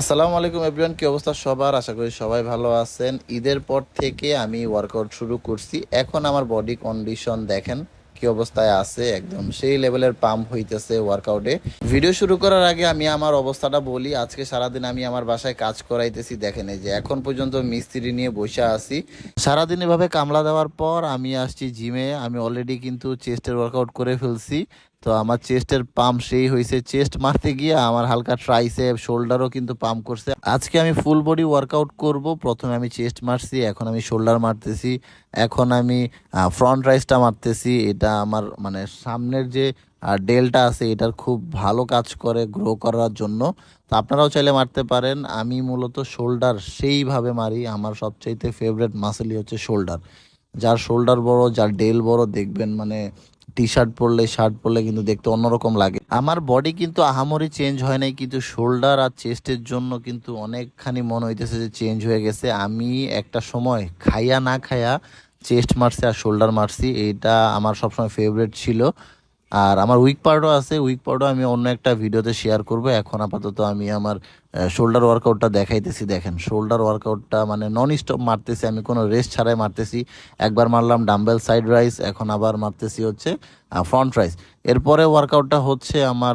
আসসালামু আলাইকুম এভরিওয়ান, কি অবস্থা সবার? আশা করি সবাই ভালো আছেন। ঈদের পর থেকে আমি ওয়ার্কআউট শুরু করছি। এখন আমার বডি কন্ডিশন দেখেন কি অবস্থায় আছে। একদম সেই লেভেলের পাম্প হইতেছে ওয়ার্কআউটে ভিডিও শুরু করার আগে আমি আমার অবস্থাটা বলি। আজকে সারাদিন আমি আমার বাসায় কাজ করাইতেছি। দেখেন যে এখন পর্যন্ত মিস্ত্রি নিয়ে বসে আছি। সারাদিন এভাবে কামলা দেওয়ার পর আমি আসছি জিমে আমি অলরেডি কিন্তু চেস্টের ওয়ার্কআউট করে ফেলছি। তো আমার চেস্টের পাম্প সেই হয়েছে চেস্ট মারতে গিয়ে আমার হালকা ট্রাইসেপ শোল্ডারও কিন্তু পাম্প করছে। আজকে আমি ফুল বডি ওয়ার্কআউট করব। প্রথমে আমি চেস্ট মারছি, এখন আমি শোল্ডার মারতেছি। এখন আমি ফ্রন্ট রাইসটা মারতেছি। এটা আমার মানে সামনের যে ডেলটা আছে, এটার খুব ভালো কাজ করে গ্রো করার জন্য। তো আপনারাও চাইলে মারতে পারেন। আমি মূলত শোল্ডার সেইভাবে মারি। আমার সবচাইতে ফেভারেট মাসেলই হচ্ছে শোল্ডার যার শোল্ডার বড়, যার ডেল বড়, দেখবেন মানে টি শার্ট পরলে শার্ট পরলে কিন্তু দেখতে অন্যরকম লাগে। আমার বডি কিন্তু আহামরি চেঞ্জ হয় নাই, কিন্তু শোল্ডার আর চেস্টের জন্য কিন্তু অনেকখানি মনে হইতেছে যে চেঞ্জ হয়ে গেছে। আমি একটা সময় খাইয়া না খাইয়া চেস্ট মারছি আর শোল্ডার মারছি এটা আমার সবসময় ফেভারিট ছিল। আর আমার উইক পার্টও আছে উইক পার্টও আমি অন্য একটা ভিডিওতে শেয়ার করব। এখন আপাতত আমি আমার শোল্ডার ওয়ার্কআউটটা দেখাইতেছি, দেখেন। শোল্ডার ওয়ার্কআউটটা মানে নন স্টপ মারতেছি, আমি কোনো রেস্ট ছাড়াই মারতেছি। একবার মারলাম ডাম্বেল সাইড রাইস এখন আবার মারতেছি হচ্ছে ফ্রন্ট রাইস এরপরে ওয়ার্কআউটটা হচ্ছে আমার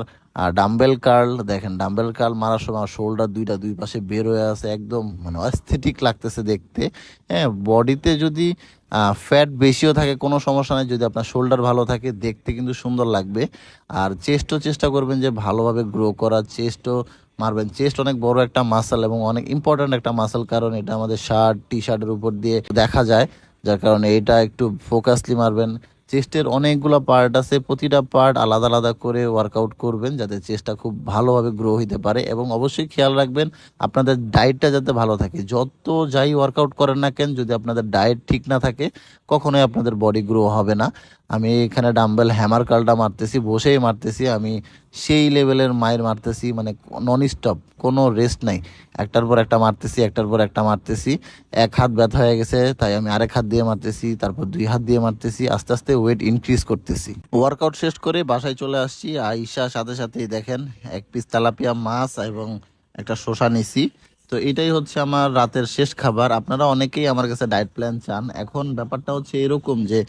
ডাম্বেল কার্ল, দেখেন, ডাম্বেল কার্ল মারার সময় শোল্ডার দুইটা দুই পাশে বের হয়ে আছে, একদম মানে অস্থেটিক লাগতেছে দেখতে। হ্যাঁ বডিতে যদি ফ্যাট বেশিও থাকে, কোনো সমস্যা নেই। যদি আপনার শোল্ডার ভালো থাকে, দেখতে কিন্তু সুন্দর লাগবে। আর চেস্টও চেষ্টা করবেন যে ভালোভাবে গ্রো করার। চেস্টও মারবেন। চেস্ট অনেক বড় একটা মাসেল এবং অনেক ইম্পর্ট্যান্ট একটা মাসেল কারণ এটা আমাদের শার্ট টি শার্টের উপর দিয়ে দেখা যায়, যার কারণে এটা একটু ফোকাসলি মারবেন। চেস্টের অনেকগুলো পার্ট আছে, প্রতিটা পার্ট আলাদা আলাদা করে ওয়ার্কআউট করবেন যাতে চেস্টটা খুব ভালোভাবে গ্রো হইতে পারে এবং অবশ্যই খেয়াল রাখবেন আপনাদের ডায়েটটা যাতে ভালো থাকে। যত যাই ওয়ার্কআউট করেন না কেন, যদি আপনাদের ডায়েট ঠিক না থাকে, কখনোই আপনাদের বডি গ্রো হবে না। আমি এখানে ডাম্বেল হ্যামার কালটা মারতেছি, বসেই মারতেছি, আমি সেই লেভেলের মায়ের মারতেছি মানে নন স্টপ কোনো রেস্ট নাই। একটার পর একটা মারতেছি, একটার পর একটা মারতেছি, এক হাত ব্যথা হয়ে গেছে, তাই আমি আরেক হাত দিয়ে মারতেছি, তারপর দুই হাত দিয়ে মারতেছি, আস্তে আস্তে ওয়েট ইনক্রিজ করতেছি। ওয়ার্কআউট শেষ করে বাসায় চলে আসছি, আইসা সাথে সাথেই দেখেন, এক পিস তেলাপিয়া মাছ এবং একটা শসা নিছি। তো এটাই হচ্ছে আমার রাতের শেষ খাবার। আপনারা অনেকেই আমার কাছে ডায়েট প্ল্যান চান। এখন ব্যাপারটা হচ্ছে এরকম যে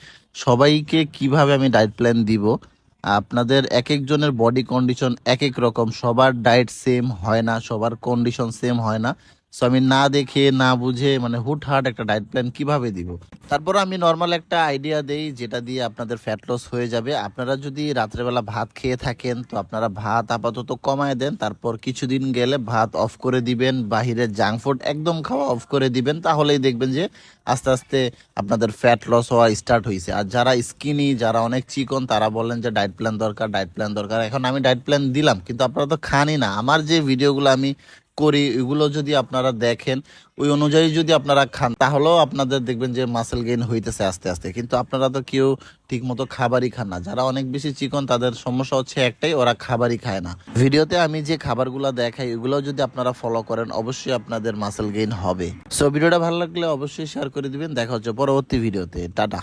সবাইকে কীভাবে আমি ডায়েট প্ল্যান দিব? আপনাদের এক একজনের বডি কন্ডিশন এক এক রকম। সবার ডায়েট সেম হয় না, সবার কন্ডিশন সেম হয় না। সো আমি না দেখে, না বুঝে মানে হুটহাট একটা ডায়েট প্ল্যান কীভাবে দিব? তারপর আমি নর্মাল একটা আইডিয়া দেই, যেটা দিয়ে আপনাদের ফ্যাট লস হয়ে যাবে। আপনারা যদি রাত্রেবেলা ভাত খেয়ে থাকেন, তো আপনারা ভাত আপাতত কমায় দেন, তারপর কিছুদিন গেলে ভাত অফ করে দিবেন, বাহিরের জাঙ্ক ফুড একদম খাওয়া অফ করে দিবেন, তাহলেই দেখবেন যে আস্তে আস্তে আপনাদের ফ্যাট লস হওয়া স্টার্ট হয়েছে আর যারা স্কিনি যারা অনেক চিকন, তারা বলেন যে ডায়েট প্ল্যান দরকার ডায়েট প্ল্যান দরকার। এখন আমি ডায়েট প্ল্যান দিলাম, কিন্তু আপনারা তো খানই না। আমার যে ভিডিওগুলো আমি করি, এগুলো যদি আপনারা দেখেন, ওই অনুযায়ী যদি আপনারা খান, তাহলেও আপনাদের দেখবেন যে মাসেল গেইন হইতেছে আস্তে আস্তে। কিন্তু আপনারা তো কেউ ঠিক মতো খাবারই খান না। যারা অনেক বেশি চিকন, তাদের সমস্যা হচ্ছে একটাই, ওরা খাবারই খায় না। ভিডিওতে আমি যে খাবারগুলো দেখাই এগুলো যদি আপনারা ফলো করেন, অবশ্যই আপনাদের মাসেল গেইন হবে। সো ভিডিওটা ভালো লাগলে অবশ্যই শেয়ার করে দিবেন। দেখা হচ্ছে পরবর্তী ভিডিওতে। টাটা।